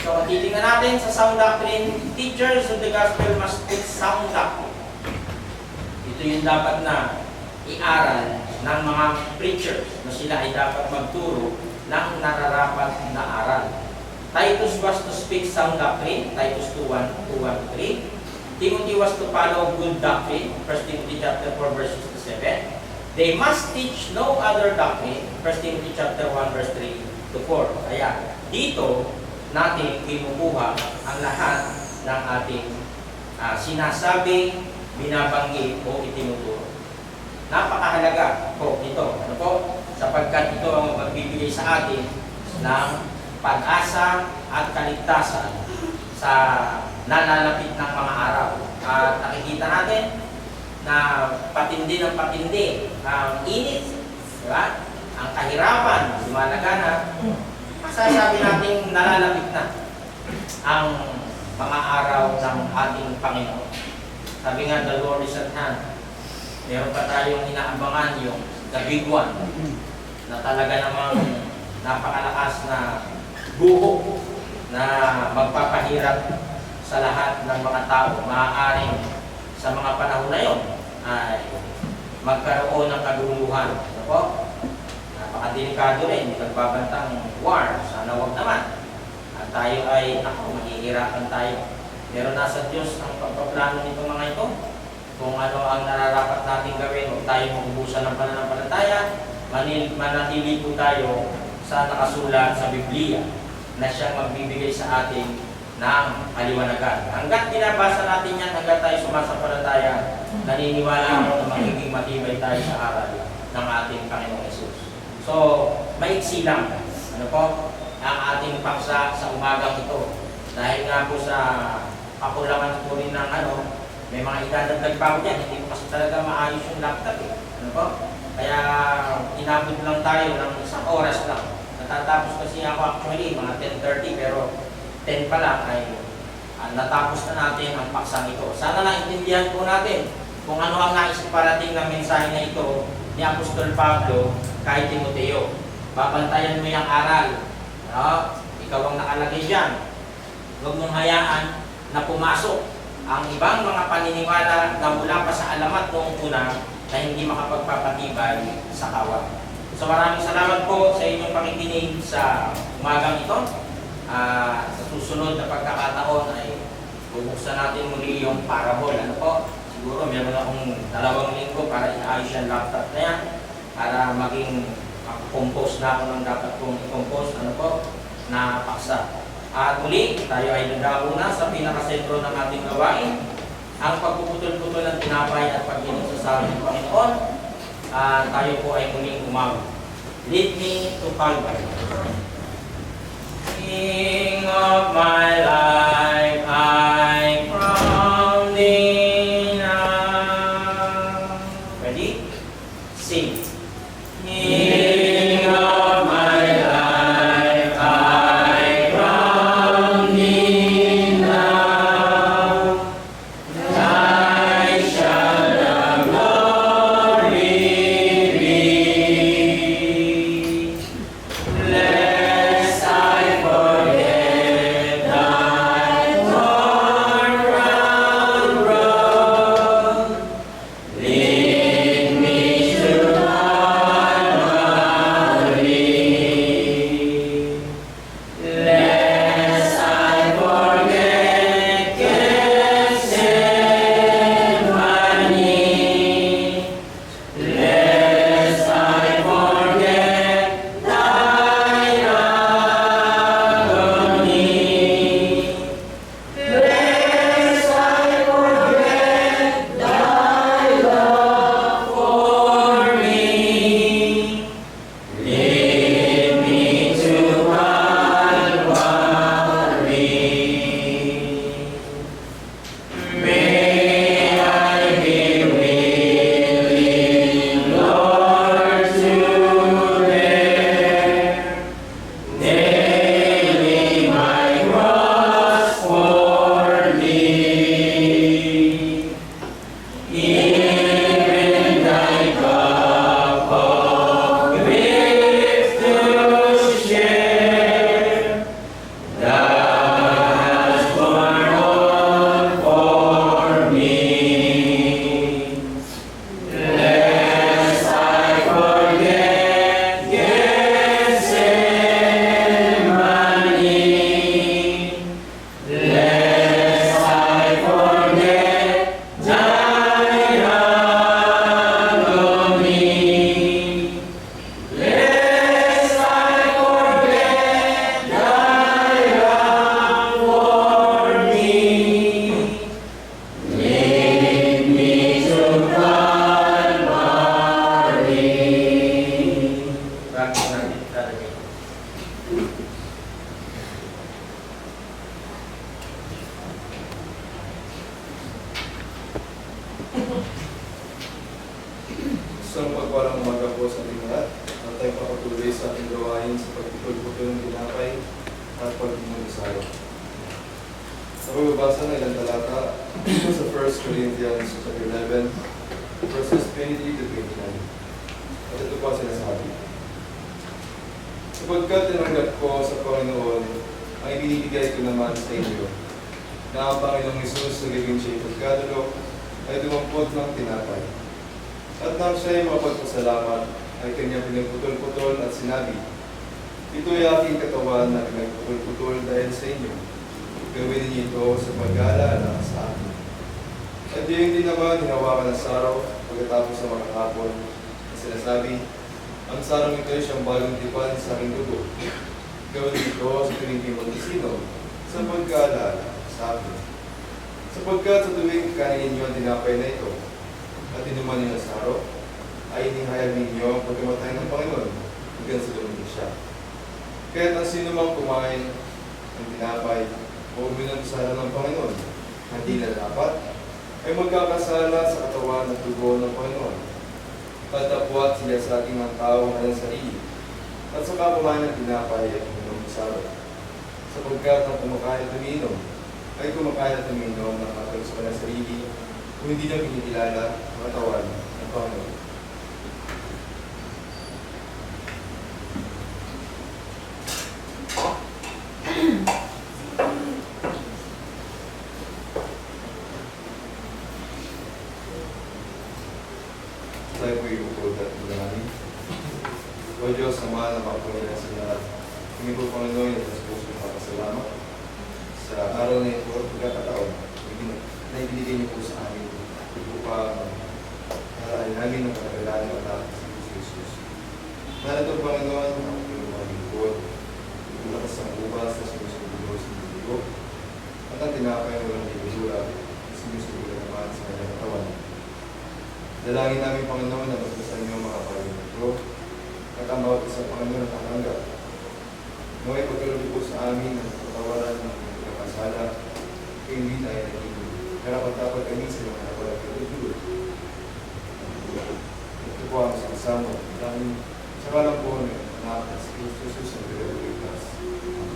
So, titingnan natin sa sound doctrine, teachers of the gospel must teach sound doctrine. Ito yung dapat na iaral ng mga preachers na sila ay dapat magturo ng nararapat na aral. Titus was to speak sound doctrine, Titus 2.1, 2.1, 3. Timothy was to follow good doctrine, 1 Timothy chapter 4, verse 6 to 7. They must teach no other doctrine, 1 Timothy chapter 1, verse 3 to 4. Kaya, dito, natin kinukuha ang lahat ng ating ah, sinasabi, binabanggit o itinuturo. Napakahalaga po ito. Ano po? Sapagkat ito ang magbibigay sa atin ng pag-asa at kaligtasan sa nalalapit ng mga araw. At nakikita natin na patindi ng patindi ang init, di ba? Ang kahirapan, lumalagana. Masasabi natin nalalapit na ang mga araw ng ating Panginoon. Sabi nga, the Lord is at hand. Meron pa tayong inaabangan yung the big one na talaga namang napakalakas na buho na magpapahirap sa lahat ng mga tao. Maaaring sa mga panahon na yon ay magkaroon ng kaguluhan. Ano po? Napakadelikado rin, nagbabantang war. Sana wag naman. At tayo ay, ako, mahihirapan tayo. Pero nasa Diyos ang pagpaplano nito mga ito. Kung ano ang nararapat natin gawin, huwag tayo magubusan ng pananampalataya, manil, manatili po tayo sa nakasulat sa Biblia na siyang magbibigay sa atin ng kaliwanagan. Hanggat binabasa natin yan, hanggat tayo sumasampalataya, naniniwala ako na magiging matibay tayo sa aral ng ating Panginoong Yesus. So, maiksi lang. Ano po? Ang ating paksa sa umagang ito. Dahil nga po sa kakulangan po rin ng ano, may mga idadagdag pa ako dyan. Hindi po kasi talaga maayos yung laptop eh. Ano po? Kaya inabot lang tayo ng isang oras lang. Natatapos kasi ako actually mga 10.30 pero 10 pa lang ay ah, natapos na natin ang paksang ito. Sana naintindihan po natin kung ano ang nais parating ng mensahe na ito ni Apostol Pablo kay Timoteo. Babantayan mo yung aral. No? Ikaw ang nakalagay dyan. Huwag mong hayaan na pumasok ang ibang mga paniniwala na mula pa sa alamat noong una na hindi makapagpapatibay sa kawan. So maraming salamat po sa inyong pakikinig sa umagang ito. Ah, sa susunod na pagkakataon ay bubuksan natin muli yung parable. Ano po? Siguro meron akong dalawang linggo para inaayos yung laptop na yan para maging compose na ako ng dapat kong i-compose. Ano po? Na paksa. At muli, tayo ay nagdao na sa pinakasentro ng ating gawain, ang pagpuputol-putol ng tinapay at pag-inom sa sabi ng Panginoon. Ah, tayo po ay muling umawag. Lead me to Calvary. King of my Isang pagpalang umaga po sa ating lahat at tayo papatuloy sa ating gawain sa pagpipagputo ng tinapay at pagmumunisalo. Sa pagbabasa ng ilang talata sa 1 Corinthians chapter 11, verses 23 to 29. At ito po sinasabi. Sapagkat tinanggap ko sa Panginoon ang ibinibigay ko naman sa inyo, na ang Panginoong Isus na gawin siya'y pagkadalo ay dumampot ng tinapay. At nang siya'y makapagpasalamat, ay kanyang pinagputol-putol at sinabi, Ito ay aking katawan na pinagputol-putol dahil sa inyo. Gawin niyo ito sa pag-aalala sa akin. At yun din naman hinawakan ng saraw pagkatapos ng mga hapon na sinasabi, Ang sarong ito ay siyang bagong tipan sa aking dugo. Gawin ito sa tuwing kayo mag-isinom sa pag-aalala sa akin. Sapagkat sa tuwing kanin ninyo ang tinapay na ito, at inuman niyo ng saro, ay inihayag ninyo ang pagkamatay ng Panginoon hanggang sa dumating siya. Kaya ang sino mang kumain ng tinapay o uminom sa halalan ng Panginoon, hindi na dapat, ay magkakasala sa katawan at dugo ng Panginoon. Tatapwat siya sa ating mga tao kanyang sarili, at saka kumain ng tinapay at uminom. Sapagkat ang kumakain at uminom, ay kumakain at uminom ng katulad sa kanyang sarili, kung hindi niya kinikilala ang katawan ng Panginoon. Tayo po iupod at manalangin. O Diyos, na kapunila sa lahat. Kami po Panginoon, ito sa puso sa araw na ito at pagkakataon na ibinigay niyo po sa amin upang maraan namin ang katagalan ng anak sa Jesus. Narito Panginoon, ang iyong mga lingkod, lakas ang ubas na sinusubulo sa mundo at ang tinapay ng walang bibigura na sinusubulo naman sa kanyang katawan. Dalangin namin Panginoon na magpasan niyo ang mga pagkakas ito at ang bawat isang Panginoon na tanggap. Naway pagkalubi po sa amin ang patawaran ng pagkakasala kaya hindi tayo naging karapat dapat kami sa mga nawalang kaluluwa. Ito po ang sasama dahil sa kalang po ng na si Kristo Jesus ang pinagpilitas. Amen.